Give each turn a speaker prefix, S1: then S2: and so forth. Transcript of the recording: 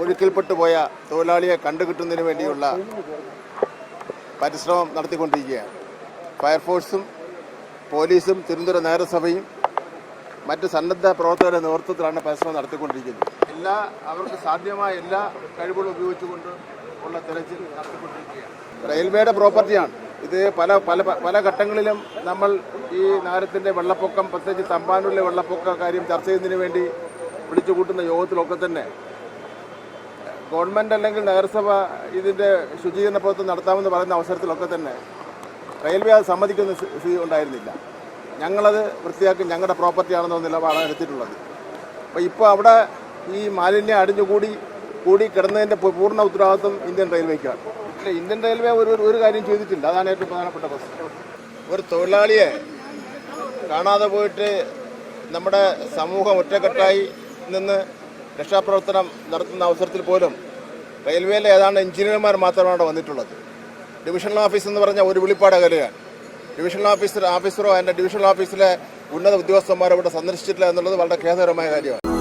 S1: ഒഴുക്കിൽപ്പെട്ടു പോയ തൊഴിലാളിയെ കണ്ടുകിട്ടുന്നതിന് വേണ്ടിയുള്ള പരിശ്രമം നടത്തിക്കൊണ്ടിരിക്കുകയാണ്. ഫയർഫോഴ്സും പോലീസും തിരുവനന്തപുരം നഗരസഭയും മറ്റ് സന്നദ്ധ പ്രവർത്തകരുടെ നേതൃത്വത്തിലാണ് പരിശ്രമം നടത്തിക്കൊണ്ടിരിക്കുന്നത്. എല്ലാ അവർക്ക് സാധ്യമായ എല്ലാ കഴിവുകളും ഉപയോഗിച്ചുകൊണ്ട് ഉള്ള തെരച്ചിൽ നടത്തിക്കൊണ്ടിരിക്കുകയാണ്. റെയിൽവേയുടെ പ്രോപ്പർട്ടിയാണ്. ഇത് പല പല പല ഘട്ടങ്ങളിലും നമ്മൾ ഈ നഗരത്തിന്റെ വെള്ളപ്പൊക്കം പ്രത്യേകിച്ച് തമ്പാനൂരിലെ വെള്ളപ്പൊക്ക കാര്യം ചർച്ച ചെയ്യുന്നതിന് വേണ്ടി വിളിച്ചു കൂട്ടുന്ന യോഗത്തിലൊക്കെ തന്നെ ഗവൺമെന്റ് അല്ലെങ്കിൽ നഗരസഭ ഇതിന്റെ ശുചീകരണ പ്രവർത്തനം നടത്താമെന്ന് പറയുന്ന അവസരത്തിലൊക്കെ തന്നെ റെയിൽവേ അത് സമ്മതിക്കുന്ന സ്ഥി- സ്ഥിതി ഉണ്ടായിരുന്നില്ല. ഞങ്ങളത് വൃത്തിയാക്കി ഞങ്ങളുടെ പ്രോപ്പർട്ടി ആണെന്നൊന്നും നിലപാടാണ് എടുത്തിട്ടുള്ളത്. അപ്പോൾ ഇപ്പോൾ അവിടെ ഈ മാലിന്യം അടിഞ്ഞുകൂടി കൂടി കിടന്നതിന്റെ പൂർണ ഉത്തരവാദിത്വം ഇന്ത്യൻ റെയിൽവേക്കാണ്. ഇല്ല ഇന്ത്യൻ റെയിൽവേ ഒരു- ഒരു കാര്യം ചെയ്തിട്ടില്ല അതാണ് ഏറ്റവും പ്രധാനപ്പെട്ട പ്രശ്നം. ഒരു തൊഴിലാളിയെ കാണാതെ പോയിട്ട് നമ്മുടെ സമൂഹം ഒറ്റക്കെട്ടായി നിന്ന് രക്ഷാപ്രവർത്തനം നടത്തുന്ന അവസരത്തിൽ പോലും റെയിൽവേയിലെ ഏതാണ്ട് എഞ്ചിനീയർമാർ മാത്രമാണ് വന്നിട്ടുള്ളത്. ഡിവിഷണൽ ഓഫീസ് എന്ന് പറഞ്ഞാൽ ഒരു വിളിപ്പാട് അകലെയാണ് ഡിവിഷണൽ ഓഫീസർ ഓഫീസറോ അതിന്റെ ഡിവിഷണൽ ഓഫീസിലെ ഉന്നത ഉദ്യോഗസ്ഥന്മാരോ ഇവിടെ സന്ദർശിച്ചിട്ടില്ല എന്നുള്ളത് വളരെ ഖേദകരമായ കാര്യമാണ്.